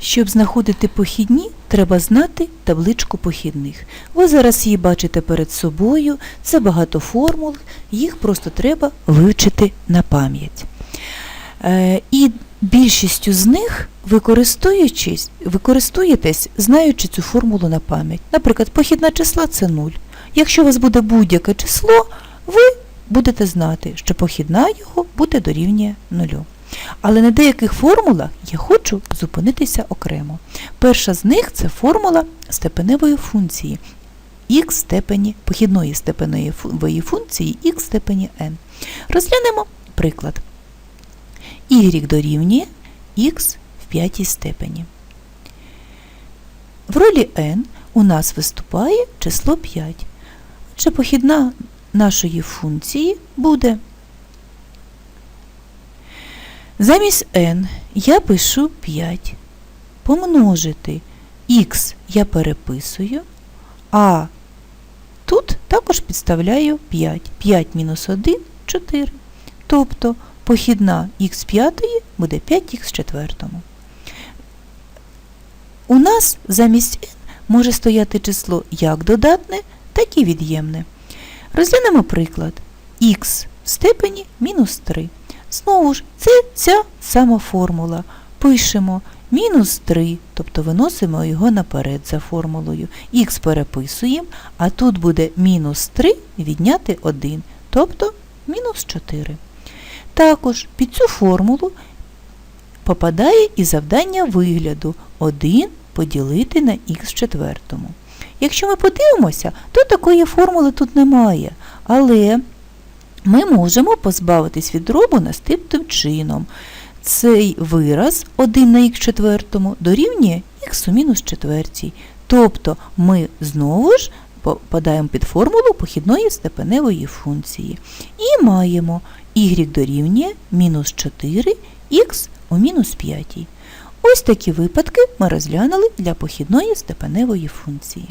Щоб знаходити похідні, треба знати табличку похідних. Ви зараз її бачите перед собою, це багато формул, їх просто треба вивчити на пам'ять. Е, і більшістю з них використовуєтесь, знаючи цю формулу на пам'ять. Наприклад, похідна числа це 0. Якщо у вас буде будь-яке число, ви будете знати, що похідна його буде дорівнює 0. Але на деяких формулах я хочу зупинитися окремо. Перша з них це формула степеневої функції х степені похідної степеневої функції х степені n. Розглянемо приклад. y дорівнює х в п'ятій степені. В ролі n у нас виступає число 5. Отже, похідна нашої функції буде Замість n я пишу 5. Помножити х я переписую, а тут також підставляю 5. 5 мінус 1 4. Тобто похідна х п'ятої буде 5х четвертому. У нас замість n може стояти число як додатне, так і від'ємне. Розглянемо приклад х в степені мінус 3. Знову ж, це ця сама формула. Пишемо мінус 3, тобто виносимо його наперед за формулою. Х переписуємо, а тут буде мінус 3 відняти 1, тобто мінус 4. Також під цю формулу попадає і завдання вигляду 1 поділити на х четвертому. Якщо ми подивимося, то такої формули тут немає. Але ми можемо позбавитись від дробу наступним чином. Цей вираз 1 на х четвертому дорівнює х мінус четвертій. Тобто ми знову ж попадаємо під формулу похідної степеневої функції. І маємо y дорівнює мінус 4х у мінус 5. Ось такі випадки ми розглянули для похідної степеневої функції.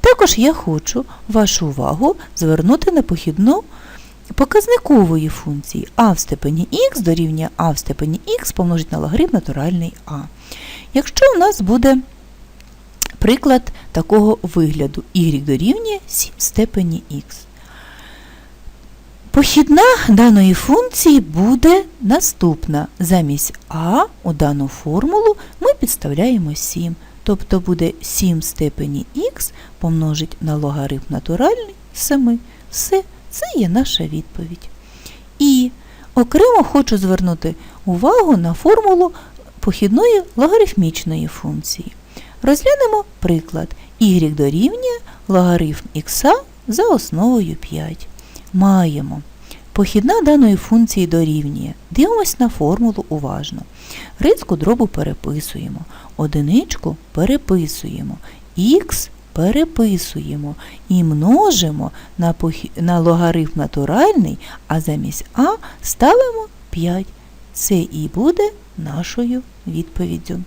Також я хочу вашу увагу звернути на похідну показникової функції а в степені х дорівнює а в степені х помножити на логарифм натуральний а. Якщо у нас буде приклад такого вигляду y дорівнює 7 в степені х. Похідна даної функції буде наступна. Замість а у дану формулу ми підставляємо 7. Тобто буде 7 в степені х помножить на логарифм натуральний 7. Все, це є наша відповідь. І окремо хочу звернути увагу на формулу похідної логарифмічної функції. Розглянемо приклад y дорівнює логарифм х за основою 5. Маємо. Похідна даної функції дорівнює. Дивимось на формулу уважно. Рицьку дробу переписуємо, одиничку переписуємо, х переписуємо і множимо на, похі... на логарифм натуральний, а замість а ставимо 5. Це і буде нашою відповіддю.